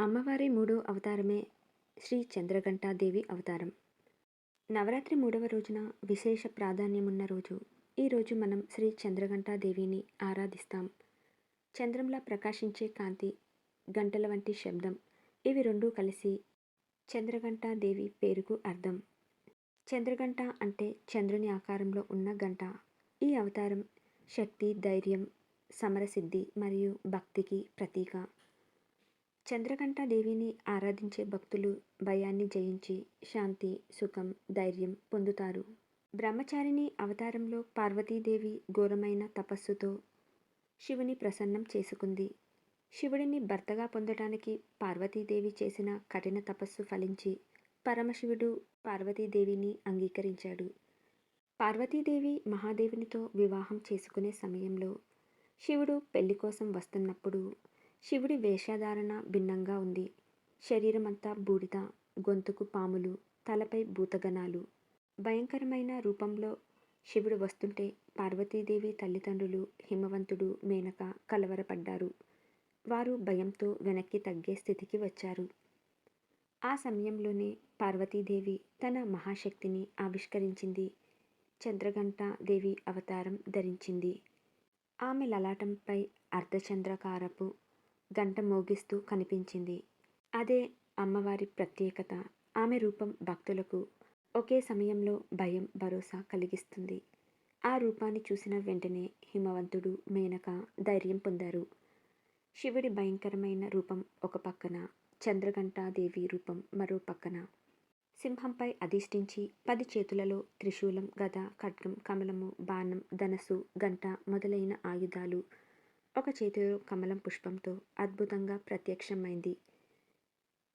అమ్మవారి మూడో అవతారమే శ్రీ చంద్రఘంటాదేవి అవతారం. నవరాత్రి మూడవ రోజున విశేష ప్రాధాన్యమున్న రోజు. ఈరోజు మనం శ్రీ చంద్రఘంటాదేవిని ఆరాధిస్తాం. చంద్రంలా ప్రకాశించే కాంతి గంటల వంటి శబ్దం ఇవి రెండూ కలిసి చంద్రఘంటాదేవి పేరుకు అర్థం. చంద్రగంట అంటే చంద్రుని ఆకారంలో ఉన్న గంట ఈ అవతారం శక్తి ధైర్యం సమరసిద్ధి మరియు భక్తికి ప్రతీక. చంద్రకంఠ దేవిని ఆరాధించే భక్తులు భయాన్ని జయించి శాంతి సుఖం ధైర్యం పొందుతారు. బ్రహ్మచారిణి అవతారంలో పార్వతీదేవి ఘోరమైన తపస్సుతో శివుని ప్రసన్నం చేసుకుంది. శివుడిని భర్తగా పొందటానికి పార్వతీదేవి చేసిన కఠిన తపస్సు ఫలించి పరమశివుడు పార్వతీదేవిని అంగీకరించాడు. పార్వతీదేవి మహాదేవునితో వివాహం చేసుకునే సమయంలో శివుడు పెళ్ళి కోసం వస్తున్నప్పుడు శివుడి వేషధారణ భిన్నంగా ఉంది. శరీరమంతా బూడిద గొంతుకు పాములు తలపై భూతగణాలు. భయంకరమైన రూపంలో శివుడు వస్తుంటే పార్వతీదేవి తల్లిదండ్రులు హిమవంతుడు మేనక కలవరపడ్డారు. వారు భయంతో వెనక్కి తగ్గే స్థితికి వచ్చారు. ఆ సమయంలోనే పార్వతీదేవి తన మహాశక్తిని ఆవిష్కరించింది. చంద్రఘంట దేవి అవతారం ధరించింది. ఆమె లలాటంపై అర్ధచంద్రకారపు గంట మోగిస్తూ కనిపించింది. అదే అమ్మవారి ప్రత్యేకత. ఆమె రూపం భక్తులకు ఒకే సమయంలో భయం భరోసా కలిగిస్తుంది. ఆ రూపాన్ని చూసిన వెంటనే హిమవంతుడు మేనక ధైర్యం పొందారు. శివుడి భయంకరమైన రూపం ఒక పక్కన చంద్రఘంటాదేవి రూపం మరో పక్కన. సింహంపై అధిష్ఠించి పది చేతులలో త్రిశూలం గద ఖడ్గం కమలము బాణం ధనసు గంట మొదలైన ఆయుధాలు ఒక చేతిలో కమలం పుష్పంతో అద్భుతంగా ప్రత్యక్షమైంది.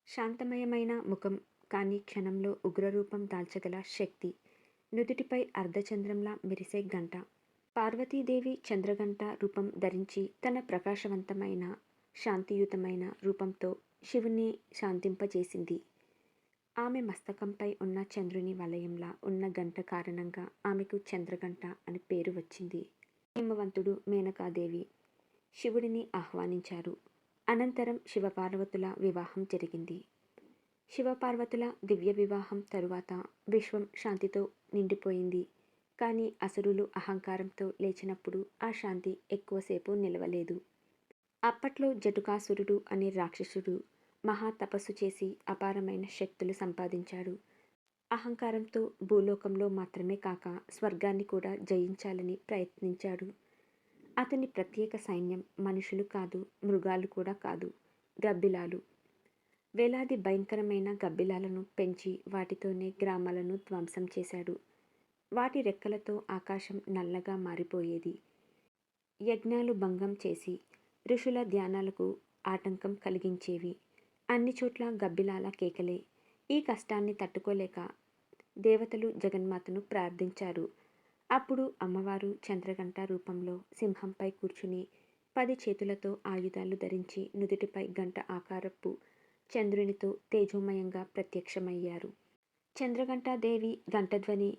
శాంతమయమైన ముఖం కానీ క్షణంలో ఉగ్రరూపం దాల్చగల శక్తి. నుదుటిపై అర్ధచంద్రంలా మెరిసే గంట. పార్వతీదేవి చంద్రగంట రూపం ధరించి తన ప్రకాశవంతమైన శాంతియుతమైన రూపంతో శివుని శాంతింపజేసింది. ఆమె మస్తకంపై ఉన్న చంద్రుని వలయంలా ఉన్న గంట కారణంగా ఆమెకు చంద్రగంట అని పేరు వచ్చింది. హిమవంతుడు మేనకాదేవి. శివుడిని ఆహ్వానించారు. అనంతరం శివపార్వతుల వివాహం జరిగింది. శివపార్వతుల దివ్య వివాహం తరువాత విశ్వం శాంతితో నిండిపోయింది. కానీ అసురులు అహంకారంతో లేచినప్పుడు ఆ శాంతి ఎక్కువసేపు నిలవలేదు. అప్పట్లో జటుకాసురుడు అనే రాక్షసుడు మహా తపస్సు చేసి అపారమైన శక్తులు సంపాదించాడు. అహంకారంతో భూలోకంలో మాత్రమే కాక స్వర్గాన్ని కూడా జయించాలని ప్రయత్నించాడు. అతని ప్రత్యేక సైన్యం మనుషులు కాదు మృగాలు కూడా కాదు గబ్బిలాలు. వేలాది భయంకరమైన గబ్బిలాలను పెంచి వాటితోనే గ్రామాలను ధ్వంసం చేశాడు. వాటి రెక్కలతో ఆకాశం నల్లగా మారిపోయేది. యజ్ఞాలు భంగం చేసి ఋషుల ధ్యానాలకు ఆటంకం కలిగించేవి. అన్ని చోట్ల గబ్బిలాల కేకలే. ఈ కష్టాన్ని తట్టుకోలేక దేవతలు జగన్మాతను ప్రార్థించారు. అప్పుడు అమ్మవారు చంద్రగంట రూపంలో సింహంపై కూర్చుని పది చేతులతో ఆయుధాలు ధరించి నుదుటిపై గంట ఆకారపు చంద్రునితో తేజోమయంగా ప్రత్యక్షమయ్యారు. చంద్రగంటాదేవి గంటధ్వని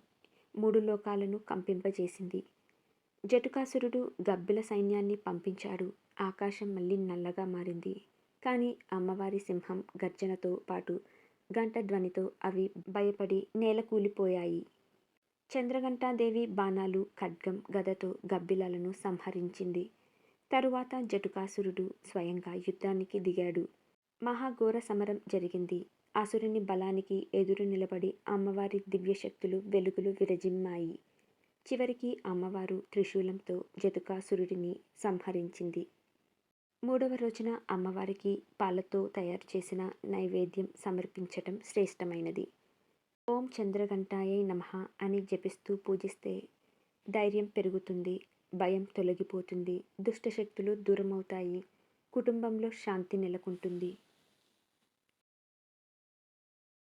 మూడు లోకాలను కంపింపజేసింది. జటుకాసురుడు గబ్బిల సైన్యాన్ని పంపించాడు. ఆకాశం మళ్ళీ నల్లగా మారింది. కానీ అమ్మవారి సింహం గర్జనతో పాటు గంట ధ్వనితో అవి భయపడి నేల కూలిపోయాయి చంద్రఘంటాదేవి బాణాలు ఖడ్గం గదతో గబ్బిలాలను సంహరించింది. తరువాత జటుకాసురుడు స్వయంగా యుద్ధానికి దిగాడు. మహాఘోర సమరం జరిగింది. అసురుని బలానికి ఎదురు నిలబడి అమ్మవారి దివ్యశక్తులు వెలుగులు విరజిమ్మాయి. చివరికి అమ్మవారు త్రిశూలంతో జటుకాసురుడిని సంహరించింది. మూడవ రోజున అమ్మవారికి పాలతో తయారు చేసిన నైవేద్యం సమర్పించటం శ్రేష్టమైనది. ఓం చంద్రఘంటాయై నమ అని జపిస్తూ పూజిస్తే ధైర్యం పెరుగుతుంది భయం తొలగిపోతుంది దుష్టశక్తులు దూరమవుతాయి కుటుంబంలో శాంతి నెలకొంటుంది.